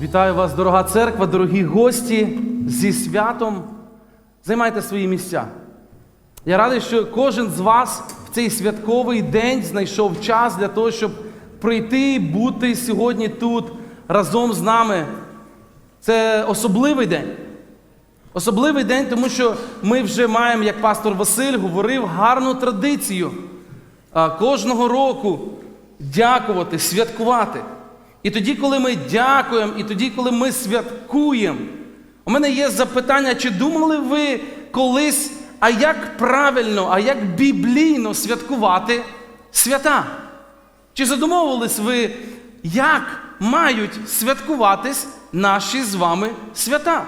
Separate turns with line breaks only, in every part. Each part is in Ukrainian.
Вітаю вас, дорога церква, дорогі гості зі святом. Займайте свої місця. Я радий, що кожен з вас в цей святковий день знайшов час для того, щоб прийти, і бути сьогодні тут разом з нами. Це особливий день. Особливий день, тому що ми вже маємо, як пастор Василь говорив, гарну традицію кожного року дякувати, святкувати. І тоді, коли ми дякуємо, і тоді, коли ми святкуємо, у мене є запитання, чи думали ви колись, а як правильно, а як біблійно святкувати свята? Чи задумовувались ви, як мають святкуватись наші з вами свята?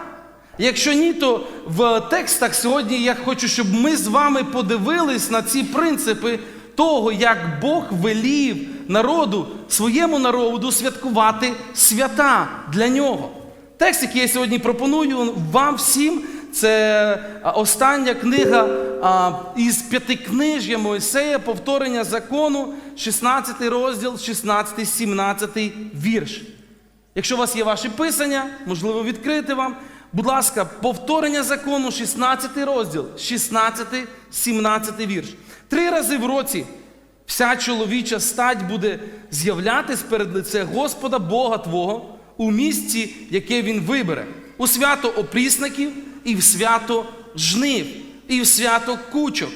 Якщо ні, то в текстах сьогодні я хочу, щоб ми з вами подивились на ці принципи того, як Бог велів народу, своєму народу святкувати свята для нього. Текст, який я сьогодні пропоную вам всім, це остання книга із п'ятикнижжя Моїсея, повторення закону, 16 розділ, 16, 17 вірш. Якщо у вас є ваші писання, можливо, відкрити вам. Будь ласка, повторення закону, 16 розділ, 16, 17 вірш. Три рази в році вся чоловіча стать буде з'являтись перед лице Господа Бога Твого у місці, яке Він вибере, у свято опрісників і в свято жнив, і в свято кучок.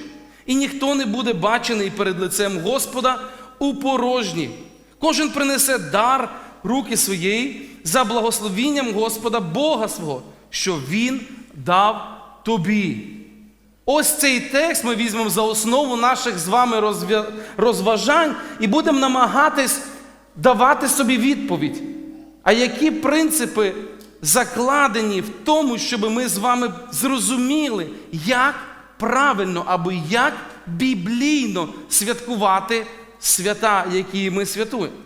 І ніхто не буде бачений перед лицем Господа у порожні. Кожен принесе дар руки своєї за благословінням Господа Бога свого, що Він дав тобі. Ось цей текст ми візьмемо за основу наших з вами розважань і будемо намагатись давати собі відповідь. А які принципи закладені в тому, щоб ми з вами зрозуміли, як правильно або як біблійно святкувати свята, які ми святуємо.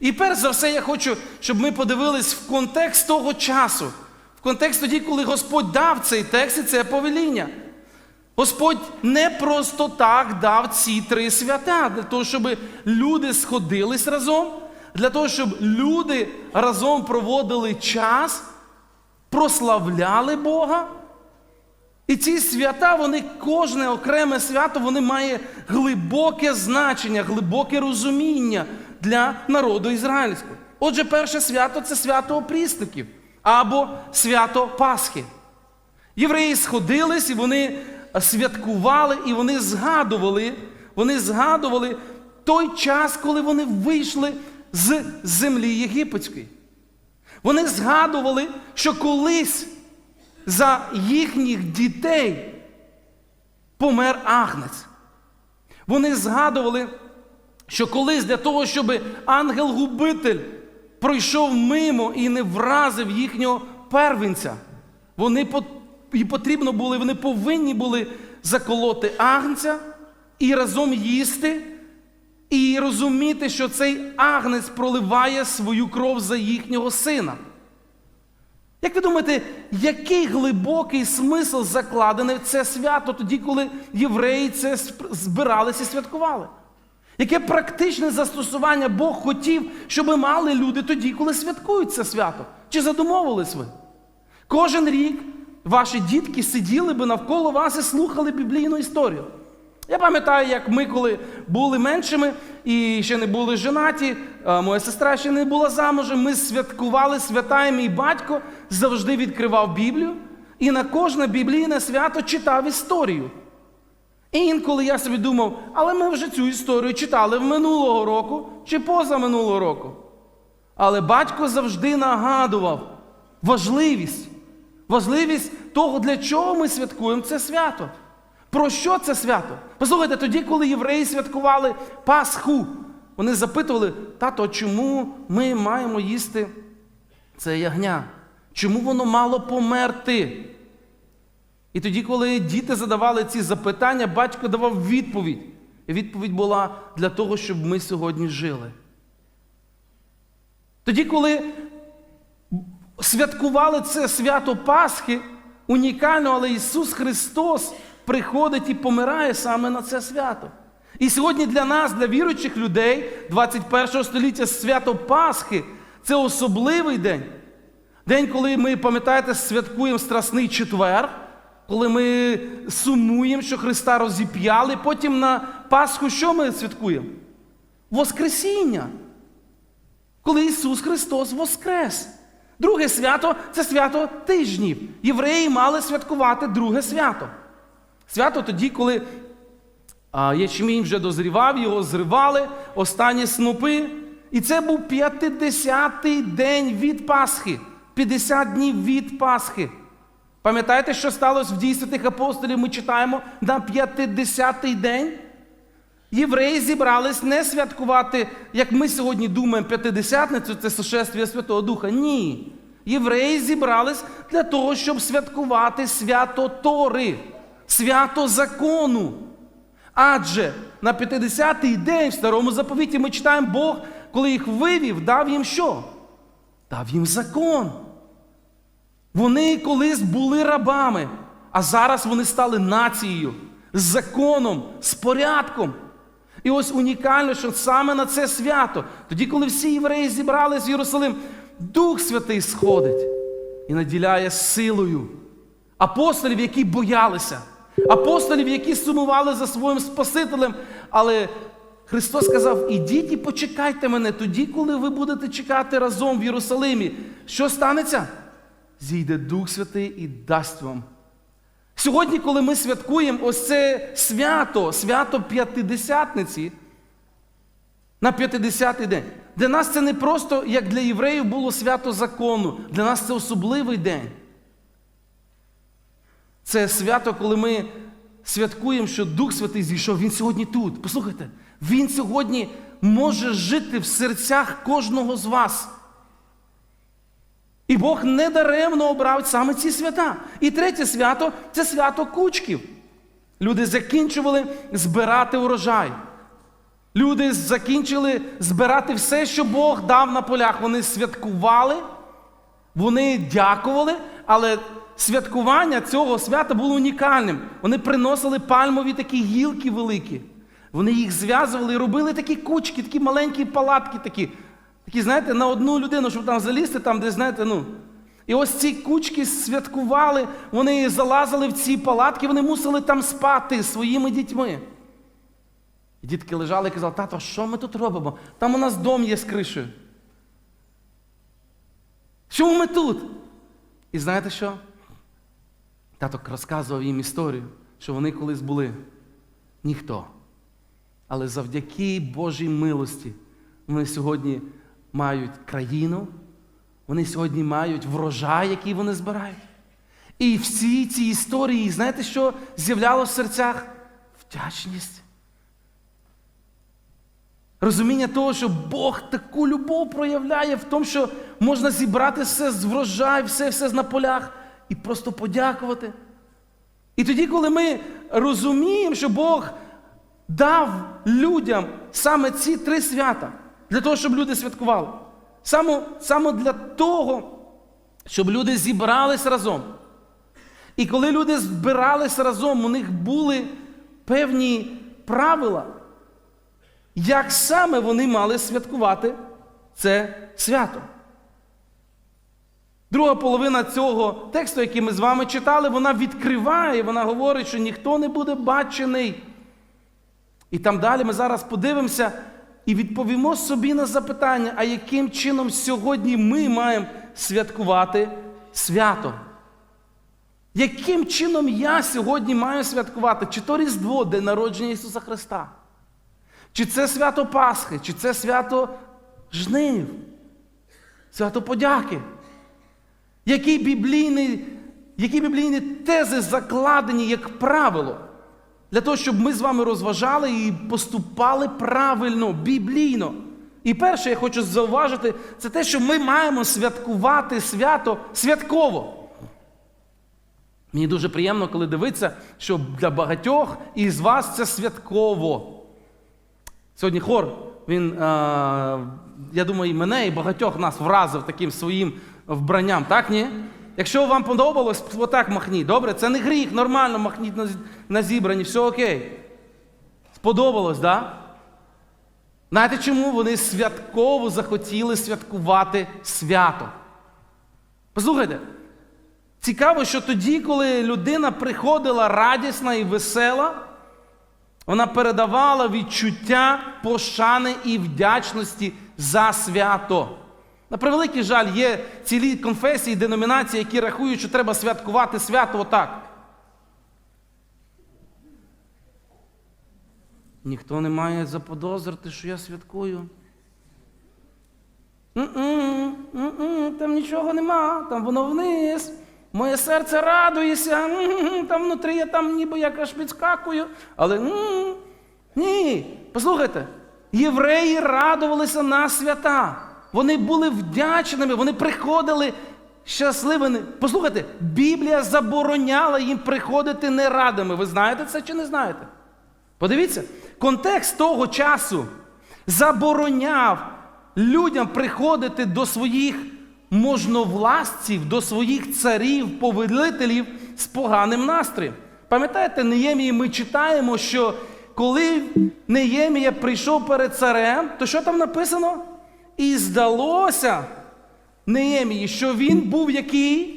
І перш за все, я хочу, щоб ми подивились в контекст того часу, в контекст тоді, коли Господь дав цей текст і це повеління. Господь не просто так дав ці три свята, для того, щоб люди сходились разом, для того, щоб люди разом проводили час, прославляли Бога. І ці свята, вони кожне окреме свято, вони має глибоке значення, глибоке розуміння для народу ізраїльського. Отже, перше свято це свято опрісників або свято Пасхи. Євреї сходились і вони святкували, і вони згадували, вони згадували той час, коли вони вийшли з землі єгипетської. Вони згадували, що колись за їхніх дітей помер агнець. Вони згадували, що колись для того, щоб ангел-губитель пройшов мимо і не вразив їхнього первенця, вони і потрібно були, вони повинні були заколоти агнця і разом їсти, і розуміти, що цей агнець проливає свою кров за їхнього сина. Як ви думаєте, який глибокий смисл закладений в це свято тоді, коли євреї це збиралися і святкували? Яке практичне застосування Бог хотів, щоб мали люди тоді, коли святкують це свято? Чи задумовились ви? Кожен рік ваші дітки сиділи би навколо вас і слухали біблійну історію. Я пам'ятаю, як ми, коли були меншими і ще не були женаті, моя сестра ще не була замужем, ми святкували свята, і мій батько завжди відкривав Біблію і на кожне біблійне свято читав історію. І інколи я собі думав, але ми вже цю історію читали в минулого року чи поза минулого року. Але батько завжди нагадував важливість, важливість того, для чого ми святкуємо це свято. Про що це свято? Послухайте, тоді, коли євреї святкували Пасху, вони запитували, тато, чому ми маємо їсти це ягня? Чому воно мало померти? І тоді, коли діти задавали ці запитання, батько давав відповідь. І відповідь була для того, щоб ми сьогодні жили. Тоді, коли святкували це свято Пасхи, унікально, але Ісус Христос приходить і помирає саме на це свято. І сьогодні для нас, для віруючих людей 21 століття свято Пасхи це особливий день. День, коли ми, пам'ятаєте, святкуємо Страсний четвер, коли ми сумуємо, що Христа розіп'яли. Потім на Пасху що ми святкуємо? Воскресіння. Коли Ісус Христос воскрес. Друге свято це свято тижнів. Євреї мали святкувати друге свято. Свято тоді, коли ячмінь вже дозрівав, його зривали, останні снопи. І це був 50-й день від Пасхи. 50 днів від Пасхи. Пам'ятаєте, що сталося в дії святих апостолів? Ми читаємо на 50-й день. Євреї зібрались не святкувати, як ми сьогодні думаємо, п'ятидесятницю це сошествие Святого Духа. Ні. Євреї зібрались для того, щоб святкувати свято Тори, свято закону. Адже на 50-й день в старому заповіті ми читаємо Бог, коли їх вивів, дав їм що? Дав їм закон. Вони колись були рабами, а зараз вони стали нацією з законом, з порядком. І ось унікально, що саме на це свято, тоді, коли всі євреї зібрались в Єрусалим, Дух Святий сходить і наділяє силою апостолів, які боялися, апостолів, які сумували за своїм Спасителем. Але Христос сказав: ідіть і почекайте мене тоді, коли ви будете чекати разом в Єрусалимі. Що станеться? Зійде Дух Святий і дасть вам. Сьогодні, коли ми святкуємо ось це свято, свято П'ятидесятниці, на 50-й день. Для нас це не просто, як для євреїв було свято закону. Для нас це особливий день. Це свято, коли ми святкуємо, що Дух Святий зійшов, Він сьогодні тут. Послухайте, Він сьогодні може жити в серцях кожного з вас. І Бог недаремно обрав саме ці свята. І третє свято це свято кучків. Люди закінчували збирати урожай. Люди закінчили збирати все, що Бог дав на полях. Вони святкували, вони дякували, але святкування цього свята було унікальним. Вони приносили пальмові такі гілки великі. Вони їх зв'язували і робили такі кучки, такі маленькі палатки, такі, такі, знаєте, на одну людину, щоб там залізти, там, де, знаєте, ну. І ось ці кучки святкували, вони залазили в ці палатки, вони мусили там спати своїми дітьми. І дітки лежали і казали, тато, що ми тут робимо? Там у нас дом є з кришею. Чому ми тут? І знаєте що? Тато розказував їм історію, що вони колись були ніхто. Але завдяки Божій милості вони сьогодні мають країну, вони сьогодні мають врожай, який вони збирають. І всі ці історії, знаєте, що з'являлося в серцях? Вдячність. Розуміння того, що Бог таку любов проявляє в тому, що можна зібрати все з врожай, все, все на полях і просто подякувати. І тоді, коли ми розуміємо, що Бог дав людям саме ці три свята, для того, щоб люди святкували. Саме, саме для того, щоб люди зібрались разом. І коли люди збирались разом, у них були певні правила, як саме вони мали святкувати це свято. Друга половина цього тексту, який ми з вами читали, вона відкриває, вона говорить, що ніхто не буде бачений. І там далі ми зараз подивимося і відповімо собі на запитання, а яким чином сьогодні ми маємо святкувати свято? Яким чином я сьогодні маю святкувати? Чи то Різдво, день народження Ісуса Христа? Чи це свято Пасхи, чи це свято жнив, свято подяки? Які біблійні, які біблійні тези закладені як правило? Для того, щоб ми з вами розважали і поступали правильно, біблійно. І перше, я хочу зауважити, це те, що ми маємо святкувати свято святково. Мені дуже приємно, коли дивиться, що для багатьох із вас це святково. Сьогодні хор, він, я думаю, і мене, і багатьох нас вразив таким своїм вбранням, так ні? Якщо вам подобалось, отак махніть. Добре? Це не гріх, нормально махніть на, зібрані, все окей. Сподобалось. Да? Знаєте чому? Вони святково захотіли святкувати свято. Послухайте, цікаво, що тоді, коли людина приходила радісна і весела, вона передавала відчуття пошани і вдячності за свято. На превеликий жаль, є цілі конфесії, деномінації, які рахують, що треба святкувати свято отак. Ніхто не має заподозрити, що я святкую. М-м, м-м, Там нічого нема, там воно вниз. Моє серце радується, там внутрі я там ніби як аж підскакую. Але м-м, ні. Послухайте, євреї радувалися на свята. Вони були вдячними, вони приходили щасливими. Послухайте, Біблія забороняла їм приходити нерадими. Ви знаєте це чи не знаєте? Подивіться, контекст того часу забороняв людям приходити до своїх можновластців, до своїх царів, повелителів з поганим настроєм. Пам'ятаєте, Неємії ми читаємо, що коли Неємія прийшов перед царем, то що там написано? І здалося Неємії, що він був який?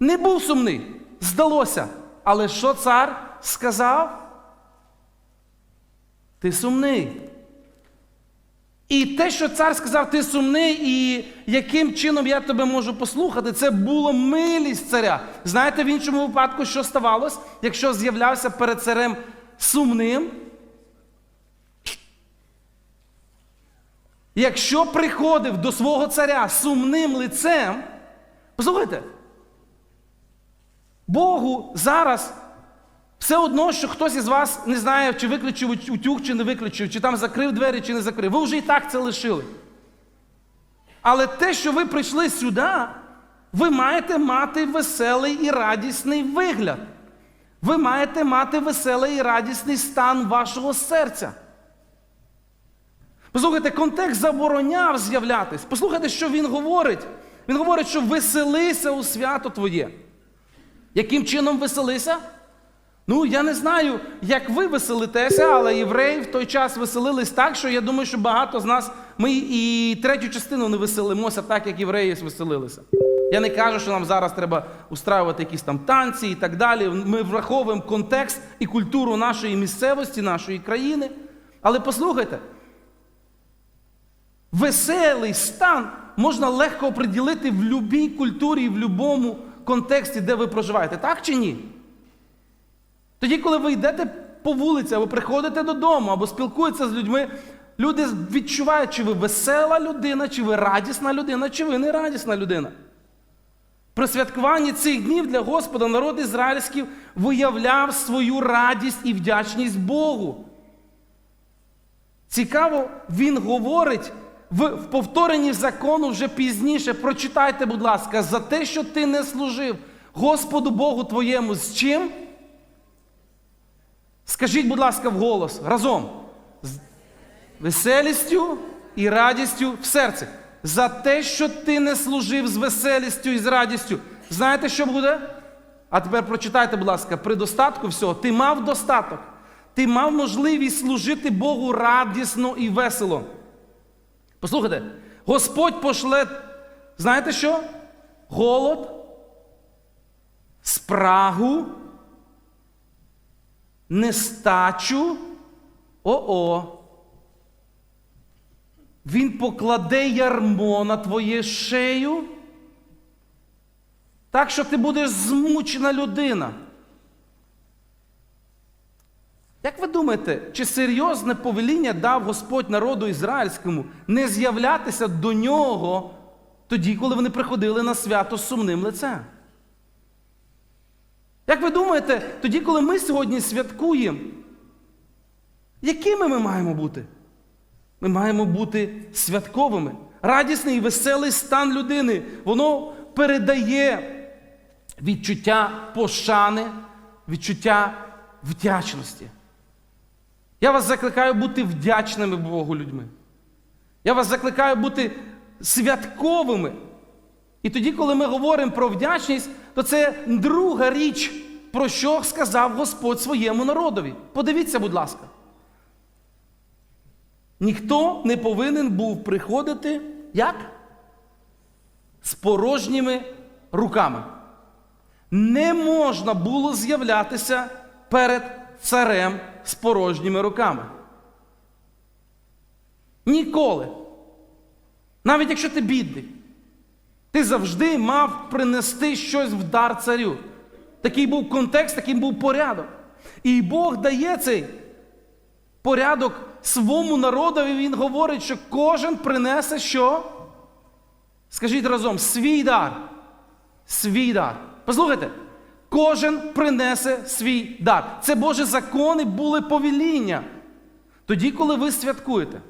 Не був сумний. Здалося. Але що цар сказав? Ти сумний. І те, що цар сказав, ти сумний, і яким чином я тебе можу послухати, це було милість царя. Знаєте, в іншому випадку, що ставалось, якщо з'являвся перед царем сумним? Якщо приходив до свого царя сумним лицем, послухайте, Богу зараз все одно, що хтось із вас не знає, чи виключив утюг, чи не виключив, чи там закрив двері, чи не закрив. Ви вже і так це лишили. Але те, що ви прийшли сюди, ви маєте мати веселий і радісний вигляд. Ви маєте мати веселий і радісний стан вашого серця. Послухайте, контекст забороняв з'являтись. Послухайте, що він говорить. Він говорить, що веселися у свято Твоє. Яким чином веселися? Ну, я не знаю, як ви веселитеся, але євреї в той час веселились так, що я думаю, що багато з нас ми і третю частину не веселимося так, як євреї веселилися. Я не кажу, що нам зараз треба устраювати якісь там танці і так далі. Ми враховуємо контекст і культуру нашої місцевості, нашої країни. Але послухайте, веселий стан можна легко оприділити в будь-якій культурі і в будь-якому контексті, де ви проживаєте, так чи ні? Тоді, коли ви йдете по вулиці, або приходите додому, або спілкуєтеся з людьми, люди відчувають, чи ви весела людина, чи ви радісна людина, чи ви не радісна людина. При святкуванні цих днів для Господа народ ізраїльський виявляв свою радість і вдячність Богу. Цікаво, він говорить в, в повторенні закону вже пізніше. Прочитайте, будь ласка, за те, що ти не служив Господу Богу твоєму з чим? Скажіть, будь ласка, вголос разом. З веселістю і радістю в серці. За те, що ти не служив з веселістю і з радістю. Знаєте, що буде? А тепер прочитайте, будь ласка, при достатку всього, ти мав достаток. Ти мав можливість служити Богу радісно і весело. Послухайте, Господь пошле, знаєте що? Голод, спрагу, нестачу. О-о. Він покладе ярмо на твоє шею. Так що ти будеш змучена людина. Як ви думаєте, чи серйозне повеління дав Господь народу ізраїльському не з'являтися до нього тоді, коли вони приходили на свято з сумним лицем? Як ви думаєте, тоді, коли ми сьогодні святкуємо, якими ми маємо бути? Ми маємо бути святковими. Радісний і веселий стан людини, воно передає відчуття пошани, відчуття вдячності. Я вас закликаю бути вдячними Богу людьми. Я вас закликаю бути святковими. І тоді, коли ми говоримо про вдячність, то це друга річ, про що сказав Господь своєму народові. Подивіться, будь ласка. Ніхто не повинен був приходити як? з порожніми руками. Не можна було з'являтися перед царем з порожніми руками. Ніколи. Навіть якщо ти бідний, ти завжди мав принести щось в дар царю. Такий був контекст, такий був порядок. І Бог дає цей порядок своєму народові. Він говорить, що кожен принесе що? Скажіть разом, свій дар. Свій дар. Послухайте, кожен принесе свій дар. Це Божі закони були повеління. Тоді, коли ви святкуєте.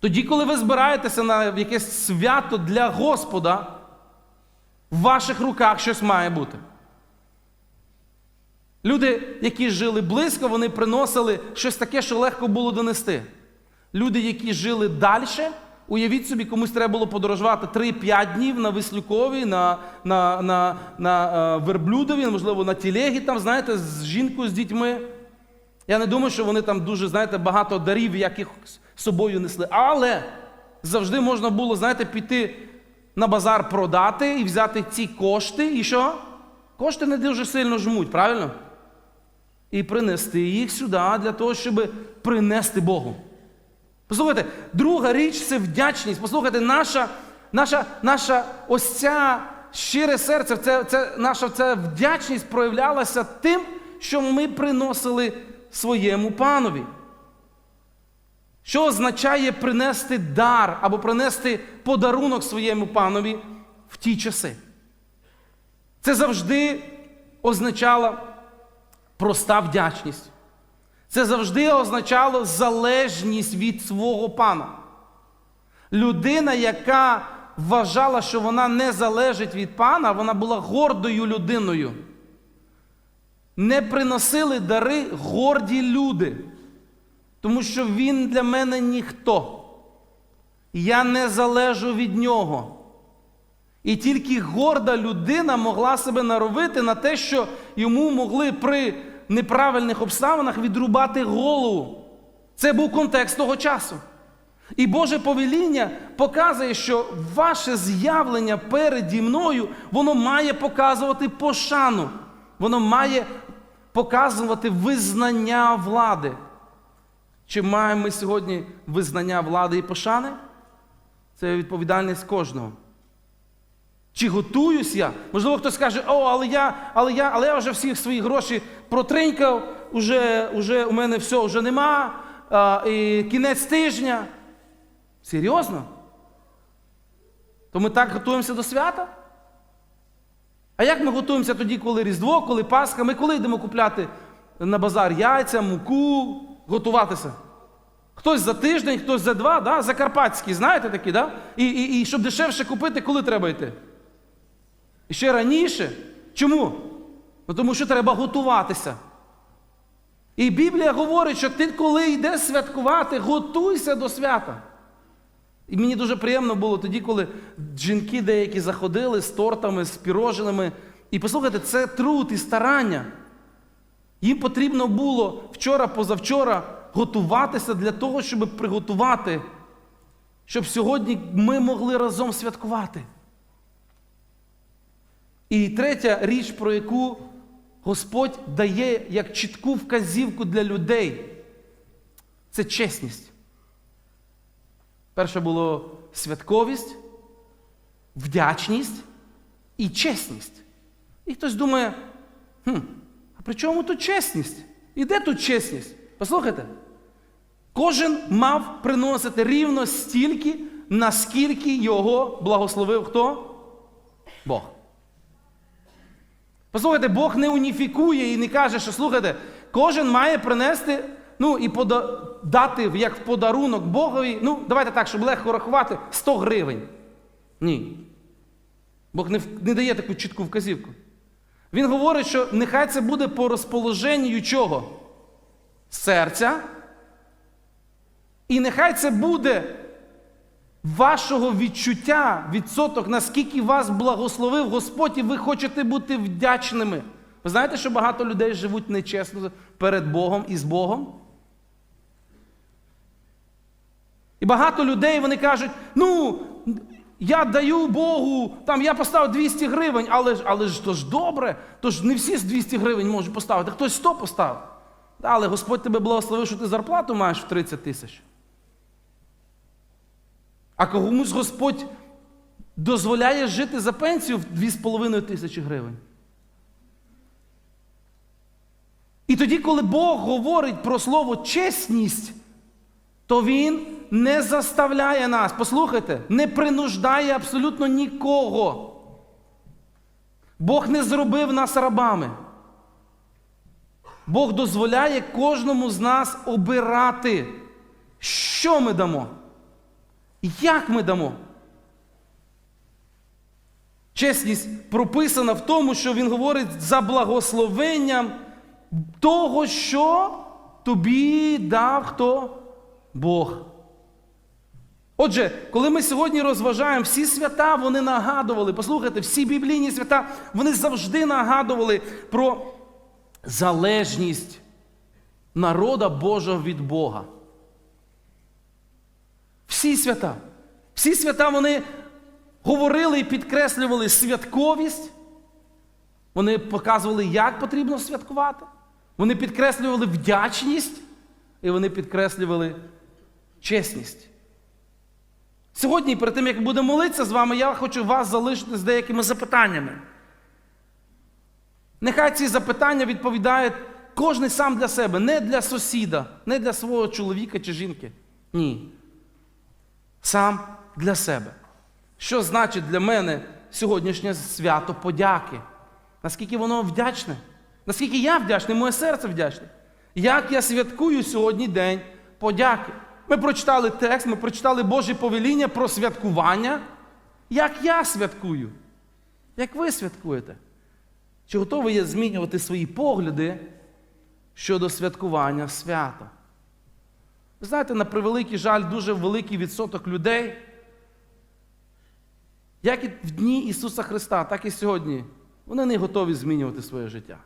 Тоді, коли ви збираєтеся на якесь свято для Господа, в ваших руках щось має бути. Люди, які жили близько, вони приносили щось таке, що легко було донести. Люди, які жили далі, уявіть собі, комусь треба було подорожувати 3-5 днів на Вислюкові, на, на, на, на е, верблюдові, можливо, на тілегі, там, знаєте, з жінкою, з дітьми. Я не думаю, що вони там дуже, знаєте, багато дарів, яких з собою несли. Але завжди можна було, знаєте, піти на базар продати і взяти ці кошти. І що? Кошти не дуже сильно жмуть, правильно? І принести їх сюди для того, щоб принести Богу. Послухайте, друга річ це вдячність. Послухайте, наша, наша, наша ось ця щире серце, це, це, наша ця вдячність проявлялася тим, що ми приносили своєму панові. Що означає принести дар або принести подарунок своєму панові в ті часи? Це завжди означало проста вдячність. Це завжди означало залежність від свого пана. Людина, яка вважала, що вона не залежить від пана, вона була гордою людиною. Не приносили дари горді люди, тому що він для мене ніхто. Я не залежу від нього. І тільки горда людина могла себе наровити на те, що йому могли при неправильних обставинах відрубати голову. Це був контекст того часу. І Боже повеління показує, що ваше з'явлення переді мною, воно має показувати пошану, воно має показувати визнання влади. Чи маємо ми сьогодні визнання влади і пошани? Це відповідальність кожного. Чи готуюсь я? Можливо, хтось скаже, о, але я але я, але я вже всі свої гроші протринькав, уже, уже у мене все вже нема, а, і кінець тижня. Серйозно? То ми так готуємося до свята? А як ми готуємося тоді, коли Різдво, коли Пасха? Ми коли йдемо купляти на базар яйця, муку, готуватися? Хтось за тиждень, хтось за два, да? закарпатські, знаєте такі, да? І, і, і щоб дешевше купити, коли треба йти? Ще раніше. Чому? Ну тому що треба готуватися. І Біблія говорить, що ти, коли йдеш святкувати, готуйся до свята. І мені дуже приємно було тоді, коли жінки деякі заходили з тортами, з піроженими. І послухайте, це труд і старання. Їм потрібно було вчора-позавчора готуватися для того, щоб приготувати, щоб сьогодні ми могли разом святкувати. І третя річ, про яку Господь дає як чітку вказівку для людей, це чесність. Перше було святковість, вдячність і чесність. І хтось думає, хм, а при чому тут чесність? І де тут чесність? Послухайте, кожен мав приносити рівно стільки, наскільки його благословив хто? Бог. Послухайте, Бог не уніфікує і не каже, що слухайте, кожен має принести, ну і пода... дати як в подарунок Богові. Ну, давайте так, щоб легко рахувати, 100 гривень. Ні. Бог не, не дає таку чітку вказівку. Він говорить, що нехай це буде по розположенню чого? Серця. І нехай це буде вашого відчуття, відсоток, наскільки вас благословив Господь, і ви хочете бути вдячними. Ви знаєте, що багато людей живуть нечесно перед Богом і з Богом? І багато людей вони кажуть, ну, я даю Богу, там я поставив 200 гривень, але але ж то ж добре, то ж не всі з 200 гривень можуть поставити, хтось 100 поставив. Але Господь тебе благословив, що ти зарплату маєш в 30 тисяч. А комусь Господь дозволяє жити за пенсію в 2,5 тисячі гривень. І тоді, коли Бог говорить про слово чесність, то Він не заставляє нас, послухайте, не принуждає абсолютно нікого. Бог не зробив нас рабами. Бог дозволяє кожному з нас обирати, що ми дамо, як ми дамо. Чесність прописана в тому, що він говорить за благословенням того, що тобі дав хто? Бог. Отже, коли ми сьогодні розважаємо, всі свята вони нагадували, послухайте, всі біблійні свята, вони завжди нагадували про залежність народа Божого від Бога. Всі свята. Всі свята вони говорили і підкреслювали святковість. Вони показували, як потрібно святкувати. Вони підкреслювали вдячність і вони підкреслювали чесність. Сьогодні, перед тим, як будемо молитися з вами, я хочу вас залишити з деякими запитаннями. Нехай ці запитання відповідає кожен сам для себе, не для сусіда, не для свого чоловіка чи жінки. Ні. Сам для себе. Що значить для мене сьогоднішнє свято подяки? Наскільки воно вдячне? Наскільки я вдячний, моє серце вдячне. Як я святкую сьогодні День подяки? Ми прочитали текст, ми прочитали Боже повеління про святкування. Як я святкую? Як ви святкуєте? Чи готові є змінювати свої погляди щодо святкування свята? Ви знаєте, на превеликий жаль, дуже великий відсоток людей, як і в дні Ісуса Христа, так і сьогодні, вони не готові змінювати своє життя.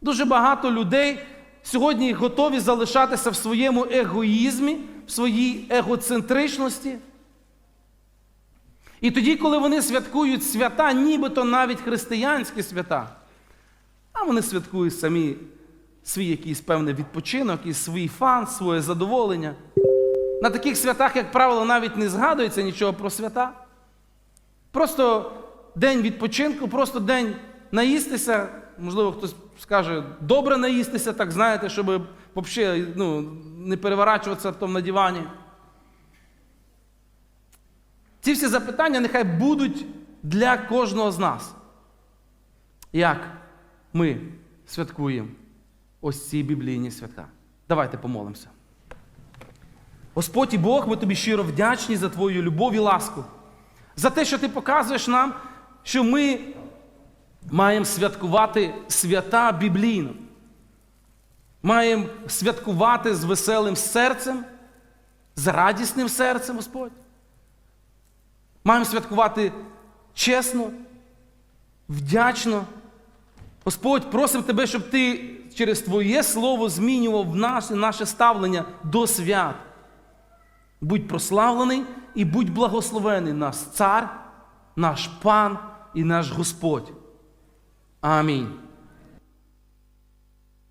Дуже багато людей сьогодні готові залишатися в своєму егоїзмі, в своїй егоцентричності. І тоді, коли вони святкують свята, нібито навіть християнські свята, а вони святкують самі свій якийсь певний відпочинок, і свій фан, своє задоволення. На таких святах, як правило, навіть не згадується нічого про свята. Просто день відпочинку, просто день наїстися. Можливо, хтось скаже, добре наїстися, так знаєте, щоб взагалі ну, не переворачуватися там на дивані. Ці всі запитання нехай будуть для кожного з нас. Як ми святкуємо ось ці біблійні свята? Давайте помолимося. Господь і Бог, ми тобі щиро вдячні за твою любов і ласку, за те, що ти показуєш нам, що ми маємо святкувати свята біблійно. Маємо святкувати з веселим серцем, з радісним серцем, Господь. Маємо святкувати чесно, вдячно. Господь, просимо Тебе, щоб Ти через Твоє Слово змінював наше, наше ставлення до свят. Будь прославлений і будь благословений наш цар, наш пан і наш Господь. Амінь.